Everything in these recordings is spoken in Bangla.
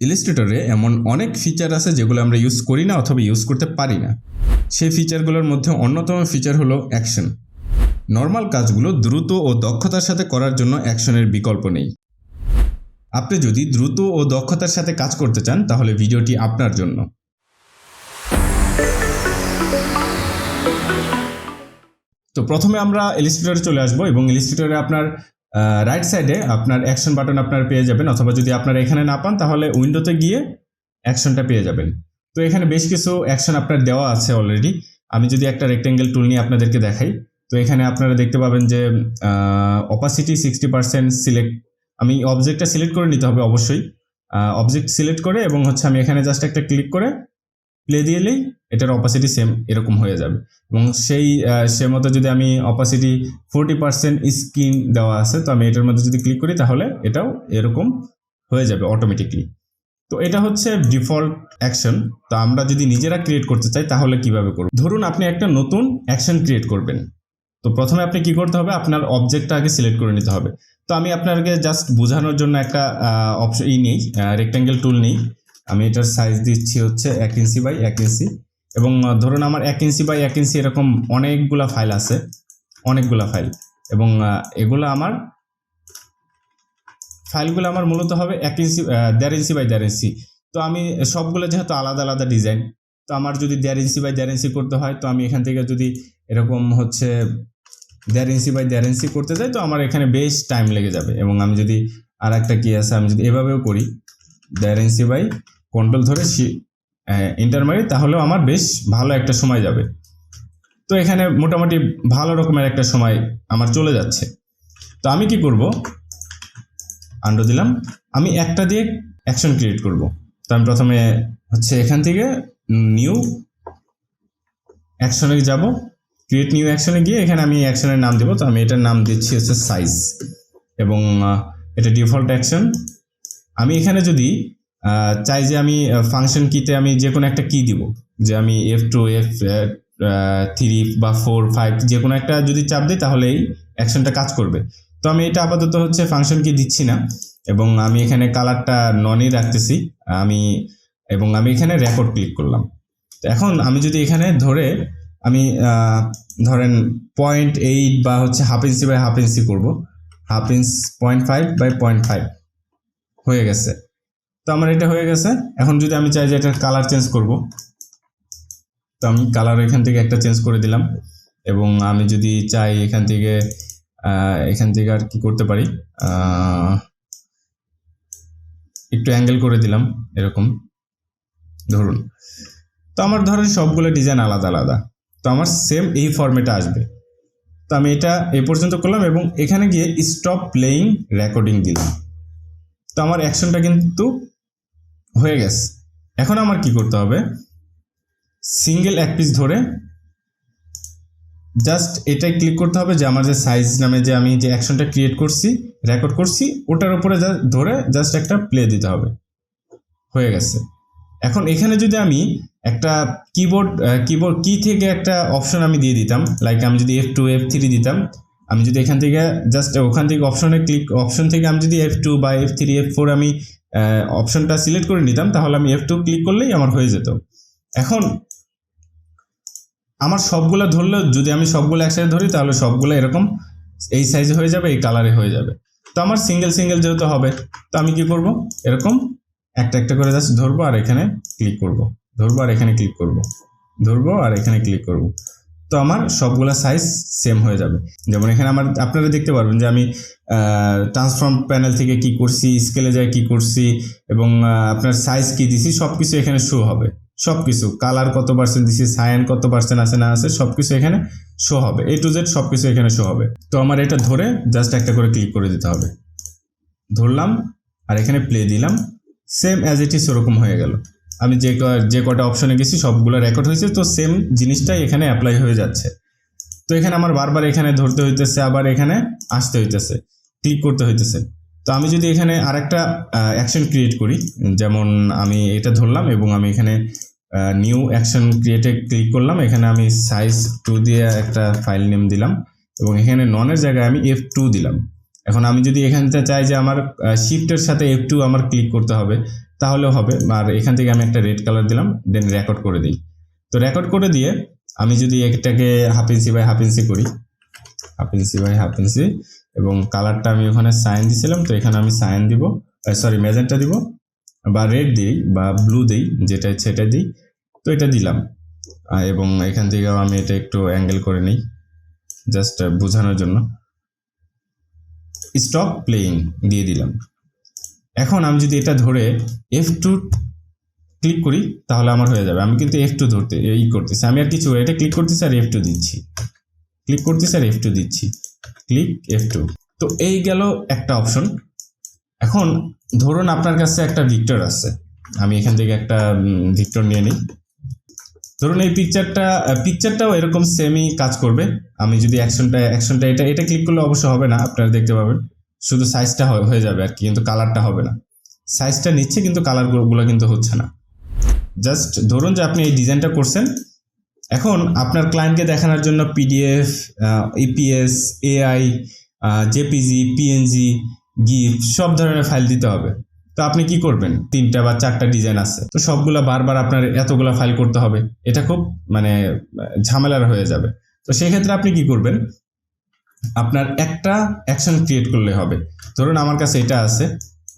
ইলিস্ট্রেটরে এমন অনেক ফিচার আছে যেগুলো আমরা ইউজ করি না অথবা ইউজ করতে পারি না। সেই ফিচারগুলোর মধ্যে অন্যতম ফিচার হলো অ্যাকশন নর্মাল কাজগুলো দ্রুত ও দক্ষতার সাথে করার জন্য অ্যাকশনের বিকল্প নেই। আপনি যদি দ্রুত ও দক্ষতার সাথে কাজ করতে চান, তাহলে ভিডিওটি আপনার জন্য। তো প্রথমে আমরা ইলিস্ট্রেটরে চলে আসব এবং ইলিস্ট্রেটরে আপনার রাইট সাইডে আপনার অ্যাকশন বাটন আপনার পেয়ে যাবেন, অথবা যদি আপনারা এখানে না পান, তাহলে উইন্ডোতে গিয়ে অ্যাকশনটা পেয়ে যাবেন। তো এখানে বেশ কিছু অ্যাকশন আপনার দেওয়া আছে অলরেডি আমি যদি একটা রেক্টেঙ্গেল টুল নিয়ে আপনাদেরকে দেখাই, তো এখানে আপনারা দেখতে পাবেন যে অপাসিটি সিক্সটি পার্সেন্ট সিলেক্ট আমি অবজেক্টটা সিলেক্ট করে নিতে হবে অবশ্যই। অবজেক্ট সিলেক্ট করে এবং হচ্ছে আমি এখানে জাস্ট একটা ক্লিক করে প্লে দিয়েলেই এটার অপাসিটি সেম এরকম হয়ে যাবে। এবং সেই সে মতো যদি আমি অপাসিটি ফোরটি পার্সেন্ট স্ক্রিন দেওয়া আছে, তো আমি এটার মধ্যে যদি ক্লিক করি, তাহলে এটাও এরকম হয়ে যাবে অটোমেটিকলি তো এটা হচ্ছে ডিফল্ট অ্যাকশন তো আমরা যদি নিজেরা ক্রিয়েট করতে চাই, তাহলে কীভাবে করব? ধরুন আপনি একটা নতুন অ্যাকশন ক্রিয়েট করবেন। তো প্রথমে আপনি কি করতে হবে? আপনার অবজেক্টটা আগে সিলেক্ট করে নিতে হবে। তো আমি আপনাকে জাস্ট বোঝানোর জন্য একটা অপশন ই নেই রেক্ট্যাঙ্গেল টুল নেই। আমি এটার সাইজ দিচ্ছি হচ্ছে এক ইঞ্চি বাই এক ইঞ্চি এবং ধরুন আমার এক ইঞ্চি বাই এক ইঞ্চি এরকম অনেকগুলা ফাইল আছে, অনেকগুলা ফাইল এবং এগুলো আমার ফাইলগুলো আমার মূলত হবে এক ইঞ্চি দেড় ইঞ্চি বাই দেড় ইঞ্চি তো আমি সবগুলো যেহেতু আলাদা আলাদা ডিজাইন তো আমার যদি দেড় ইঞ্চি বাই দেড় ইঞ্চি করতে হয়, তো আমি এখান থেকে যদি এরকম হচ্ছে দেড় ইঞ্চি বাই দেড় ইঞ্চি করতে যাই, তো আমার এখানে বেশ টাইম লেগে যাবে এবং আমি যদি আর একটা কি আছে, আমি যদি এভাবেও করি, দেড় ইঞ্চি বাই কন্ট্রোল ধরে ইন্টার মারি, তাহলেও আমার বেশ ভালো একটা সময় যাবে। তো এখানে মোটামুটি ভালো রকমের একটা সময় আমার চলে যাচ্ছে। তো আমি কি করব? আন্ডো দিলাম। আমি একটা দিয়ে অ্যাকশন ক্রিয়েট করব। তো আমি প্রথমে হচ্ছে এখান থেকে নিউ অ্যাকশনে যাব। ক্রিয়েট নিউ অ্যাকশনে গিয়ে এখানে আমি অ্যাকশনের নাম দেবো। তো আমি এটার নাম দিচ্ছি হচ্ছে সাইজ এবং এটা ডিফল্ট অ্যাকশন আমি এখানে যদি চাই যে আমি ফাংশন কিতে আমি যে কোনো একটা কি দিব। যে আমি এফ টু এফ থ্রি বা ফোর ফাইভ যে কোনো একটা যদি চাপ দিই তাহলে এই অ্যাকশনটা কাজ করবে। তো আমি এটা আপাতত হচ্ছে ফাংশন কি দিচ্ছি না, এবং আমি এখানে কালারটা ননই রাখতেছি, আমি, এবং আমি এখানে রেকর্ড ক্লিক করলাম। তো এখন আমি যদি এখানে ধরে, আমি ধরেন পয়েন্ট এইট বা হচ্ছে half inch by half inch করব। Half inch point five by point five হয়ে গেছে। তো আমার এটা হয়ে গেছে। এখন যদি আমি চাই যে এটার কালার চেঞ্জ করব, তো আমি কালার এখান থেকে একটা চেঞ্জ করে দিলাম এবং আমি যদি চাই এখান থেকে এখান থেকে আর কি করতে পারি একটু অ্যাঙ্গেল করে দিলাম এরকম। ধরুন, তো আমার ধরেন সবগুলো ডিজাইন আলাদা আলাদা। তো আমার সেম এই ফরম্যাটে আসবে। তো আমি এটা এই পর্যন্ত করলাম এবং এখানে গিয়ে স্টপ প্লেয়িং রেকর্ডিং দিলাম। তো আমার অ্যাকশনটা কিন্তু হয়ে গেছে। এখন আমার কি করতে হবে? সিঙ্গেল এক পিস ধরে জাস্ট এটাই ক্লিক করতে হবে যে আমার যে সাইজ নামে যে আমি যে অ্যাকশনটা ক্রিয়েট করছি রেকর্ড করছি, ওটার উপরে ধরে জাস্ট একটা প্লে দিতে হবে। হয়ে গেছে। এখন এখানে যদি আমি একটা কিবোর্ড কিবোর্ড কি থেকে একটা অপশন আমি দিয়ে দিতাম লাইক আমি যদি এফ টু এফ থ্রি দিতাম, আমি যদি এখান থেকে জাস্ট ওখান থেকে অপশনে ক্লিক অপশন থেকে আমি যদি এফ টু বা এফ থ্রি এফ ফোর আমি অপশনটা সিলেক্ট করে নিতাম, তাহলে আমি এফ ক্লিক করলেই আমার হয়ে যেত। এখন আমার সবগুলো ধরলেও যদি আমি সবগুলো একসাথে ধরি, তাহলে সবগুলো এরকম এই সাইজে হয়ে যাবে, এই কালারে হয়ে যাবে। তো আমার সিঙ্গেল সিঙ্গেল যেহেতু হবে, তো আমি কি করব? এরকম একটা একটা করে জাস্ট ধরবো আর এখানে ক্লিক করব। ধরবো আর এখানে ক্লিক করব। ধরবো আর এখানে ক্লিক করব। তো আমার সবগুলা সাইজ সেম হয়ে যাবে। যেমন এখানে আমার, আপনারা দেখতে পারবেন যে আমি ট্রান্সফর্ম প্যানেল থেকে কি করছি স্কেলে যায় কি করছি এবং আপনার সাইজ কি দিছি সব কিছু এখানে শো হবে। সব কিছু কালার কত পার্সেন্ট দিছি সায়ান কত পার্সেন্ট আছে না আছে সব কিছু এখানে শো হবে। এ টু জেড সব কিছু এখানে শো হবে। তো আমার এটা ধরে জাস্ট একটা করে ক্লিক করে দিতে হবে। ধরলাম, আর এখানে প্লে দিলাম। সেম অ্যাজ ইট ইস ওরকম হয়ে গেল। আমি যে যে কটা অপশনে গেছি, সবগুলো রেকর্ড হয়েছে। তো সেম জিনিসটাই এখানে অ্যাপ্লাই হয়ে যাচ্ছে। তো এখানে আমার বারবার এখানে ধরতে হইতেছে, আবার এখানে আসতে হইতেছে ক্লিক করতে হইতেছে। তো আমি যদি এখানে আরেকটা অ্যাকশন ক্রিয়েট করি, যেমন আমি এটা ধরলাম এবং আমি এখানে নিউ অ্যাকশন ক্রিয়েটে ক্লিক করলাম, এখানে আমি সাইজ টু দিয়ে একটা ফাইল নেম দিলাম এবং এখানে ননের জায়গায় আমি এফ টু দিলাম। এখন আমি যদি এখানটা চাই যে আমার শিফটের সাথে এফ টু আমার ক্লিক করতে হবে তাহলেও হবে। আর এখান থেকে আমি একটা রেড কালার দিলাম দেন রেকর্ড করে দিই। তো রেকর্ড করে দিয়ে আমি যদি এটাকে half inch by half inch করি half inch by half inch এবং কালারটা আমি ওখানে সাইন দিছিলাম, তো এখানে আমি সাইন দিব সরি ম্যাজেন্টা দিব, বা রেড দিই, বা ব্লু দিই, যেটা এটা দিই, তো এটা দিলাম। এবং এখান থেকেও আমি এটা একটু অ্যাঙ্গেল করে নিই জাস্ট বোঝানোর জন্য। স্টপ প্লেয়িং দিয়ে দিলাম। এখন আমি যদি এটা ধরে এফ টু ক্লিক করি, তাহলে আমার হয়ে যাবে। আমি কিন্তু এফ টু ধরতে, ই করতেছি। আমি আর কিছু, এটা ক্লিক করতেছি আর এফ টু দিচ্ছি। ক্লিক করতেছি আর এফ টু দিচ্ছি। ক্লিক এফ টু তো এই গেল একটা অপশন এখন ধরুন আপনার কাছে একটা ভিক্টর আছে। আমি এখান থেকে একটা ভিক্টর নিয়ে নিই। ধরুন এই পিকচারটা পিকচারটাও এরকম সেমই কাজ করবে। আমি যদি অ্যাকশনটা অ্যাকশনটা এটা এটা ক্লিক করলে অবশ্য হবে না, আপনারা দেখতে পাবেন। শুধু সাইজটা হয়ে যাবে আর কি, কিন্তু কালারটা হবে না। সাইজটা নিচ্ছে কিন্তু কালারগুলো কিন্তু হচ্ছে না। জাস্ট ধরুন যে আপনি এই ডিজাইনটা করছেন, এখন আপনার ক্লায়েন্টকে দেখানোর জন্য PDF EPS AI JPG PNG gift সব ধরনের ফাইল দিতে হবে। তো আপনি কি করবেন? তিনটা বা চারটা ডিজাইন আছে। তো সবগুলা বারবার আপনার এতগুলা ফাইল করতে হবে। এটা খুব মানে ঝামেলার হয়ে যাবে। তো সেক্ষেত্রে আপনি কি করবেন? আপনার একটা অ্যাকশন ক্রিয়েট করলে হবে। ধরুন আমার কাছে এটা আছে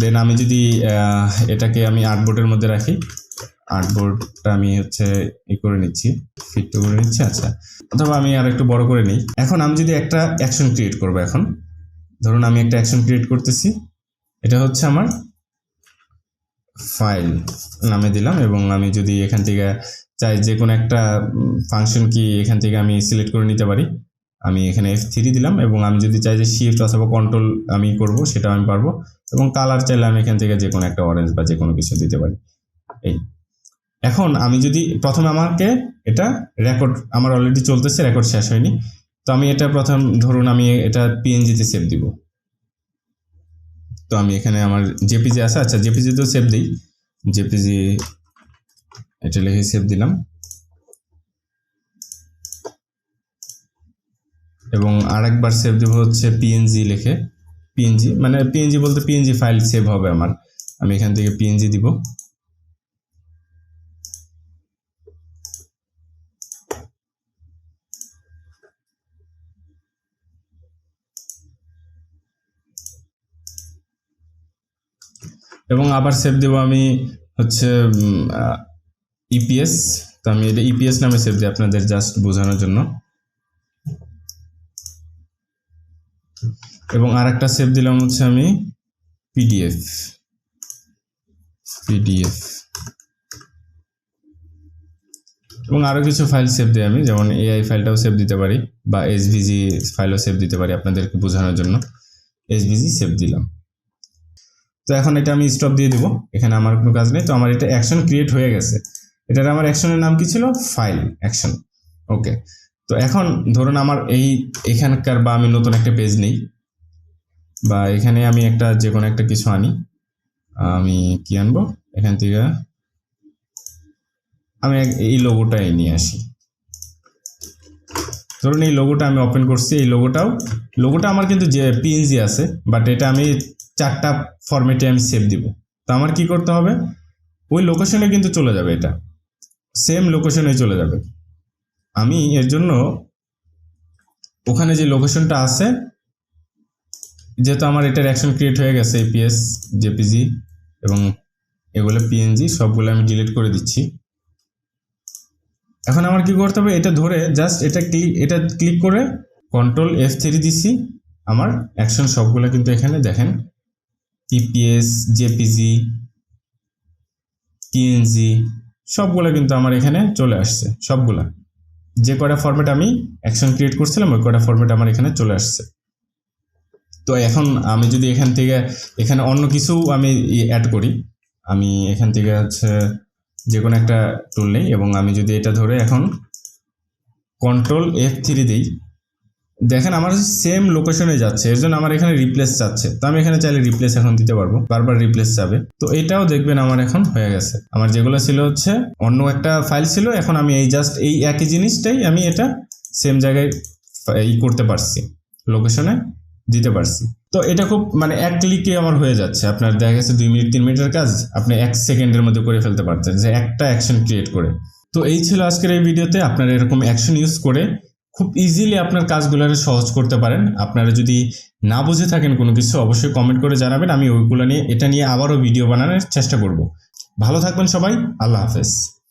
দেন আমি যদি এটাকে আমি আর্টবোর্ডের মধ্যে রাখি আর্টবোর্ডটা আমি হচ্ছে ই করে নিচ্ছি ফিট করে নিচ্ছি আচ্ছা। অথবা আমি আর একটু বড় করে নিই। এখন আমি যদি একটা অ্যাকশন ক্রিয়েট করব এখন, ধরুন আমি একটা অ্যাকশন ক্রিয়েট করতেছি, এটা হচ্ছে আমার ফাইল নামে দিলাম এবং আমি যদি এখান থেকে চাই যে কোনো একটা ফাংশন কি এখান থেকে আমি সিলেক্ট করে নিতে পারি আমি এখানে এফ থ্রি দিলাম এবং আমি যদি চাই যে শিফট অথবা কন্ট্রোল আমি করব, সেটাও আমি পারব এবং কালার চাইলে আমি এখান থেকে যে কোনো একটা অরেঞ্জ বা যে কোনো কিছু দিতে পারি। এই। এখন আমি যদি প্রথমে আমাকে এটা রেকর্ড আমার অলরেডি চলতেছে রেকর্ড শেষ হয়নি। তো আমি এটা প্রথম ধরুন আমি এটা পিএনজিতে সেভ দিব। তো আমি এখানে আমার জেপিজি আছে আচ্ছা জেপিজি তো সেভ দিই। জেপিজি এটা লিখে সেভ দিলাম। এবং আরেকবার সেভ দেব হচ্ছে পিএনজি লিখে। পিএনজি মানে পিএনজি বলতে পিএনজি ফাইল সেভ হবে আমার। আমি এখান থেকে পিএনজি দিব। এবং আবার সেভ দেব আমি হচ্ছে ইপিএস তো আমি এটা ইপিএস নামে সেভ দিই আপনাদের জাস্ট বোঝানোর জন্য। এবং আর একটা সেভ দিলাম হচ্ছে আমি পিডিএফ পিডিএফ এবং আরও কিছু ফাইল সেভ দিই আমি, যেমন এআই ফাইলটাও সেভ দিতে পারি, বা এসভিজি ফাইলও সেভ দিতে পারি আপনাদেরকে বোঝানোর জন্য। এসভিজি সেভ দিলাম। তো এখন এটা আমি স্টপ দিয়ে দেবো, এখানে আমার কোনো কাজ নেই। তো আমার এটা অ্যাকশন ক্রিয়েট হয়ে গেছে। এটার আমার অ্যাকশনের নাম কি ছিল? ফাইল অ্যাকশন ওকে তো এখন ধরুন আমার এই এখানকার বা আমি নতুন একটা পেজ নেই, বা এখানে আমি একটা যে কোনো একটা কিছু আনি, আমি কি আনব? এখান থেকে আমি এই লোগোটাই নিয়ে আসি। ধরুন এই লোগোটা আমি ওপেন করছি, এই লোগোটাও লোগোটা আমার কিন্তু যে পিএনজি আছে বাট এটা আমি চারটা ফরম্যাটে আমি সেভ দিব। তো আমার কি করতে হবে? ওই লোকেশনে কিন্তু চলে যাবে এটা। সেম লোকেশনে চলে যাবে। আমি এর জন্য ওখানে যে লোকেশনটা আছে, যেহেতু আমার এটার অ্যাকশন ক্রিয়েট হয়ে গেছে এপিএস জেপিজি এবং এগুলো পিএনজি সবগুলো আমি ডিলিট করে দিচ্ছি। এখন আমার কি করতে হবে, এটা ধরে জাস্ট এটা ক্লিক এটা ক্লিক করে কন্ট্রোল এফ থ্রি দিচ্ছি আমার অ্যাকশন সবগুলো কিন্তু এখানে দেখেন ইপিএস জেপিজি পিএনজি সবগুলো কিন্তু আমার এখানে চলে আসছে, সবগুলা। যে কটা ফর্মেট আমি অ্যাকশন ক্রিয়েট করছিলাম, ওই কটা ফর্মেট আমার এখানে চলে আসছে। তো এখন আমি যদি এখান থেকে, এখানে অন্য কিছু আমি অ্যাড করি, আমি এখান থেকে হচ্ছে যে কোনো একটা টুল নেই, এবং আমি যদি এটা ধরে এখন কন্ট্রোল এফ থ্রি দিই দেখেন আমার সেম লোকেশনে যাচ্ছে, এর জন্য আমার এখানে রিপ্লেস যাচ্ছে। তো আমি এখানে চাইলে রিপ্লেস এখন দিতে পারব, বারবার রিপ্লেস যাবে। তো এটাও দেখবেন আমার এখন হয়ে গেছে। আমার যেগুলো ছিল হচ্ছে, অন্য একটা ফাইল ছিল, এখন আমি এই জাস্ট এই একই জিনিসটাই আমি এটা সেম জায়গায় ই করতে পারছি লোকেশনে দিতে পারছি। তো এটা খুব মানে এক ক্লিকে আমার হয়ে যাচ্ছে। আপনার দেখা গেছে দুই মিনিট, তিন মিনিটের কাজ, আপনি এক সেকেন্ডের মধ্যে করে ফেলতে পারতেন, যে একটা অ্যাকশন ক্রিয়েট করে। তো এই ছিল আজকের এই ভিডিওতে আপনারা এরকম অ্যাকশন ইউজ করে খুব ইজিলি আপনার কাজগুলোকে সহজ করতে পারেন। আপনারা যদি না বুঝে থাকেন কোনো কিছু, অবশ্যই কমেন্ট করে জানাবেন। আমি ওইগুলো নিয়ে, এটা নিয়ে আবারও ভিডিও বানানোর চেষ্টা করব। ভালো থাকবেন সবাই, আল্লাহ হাফেজ।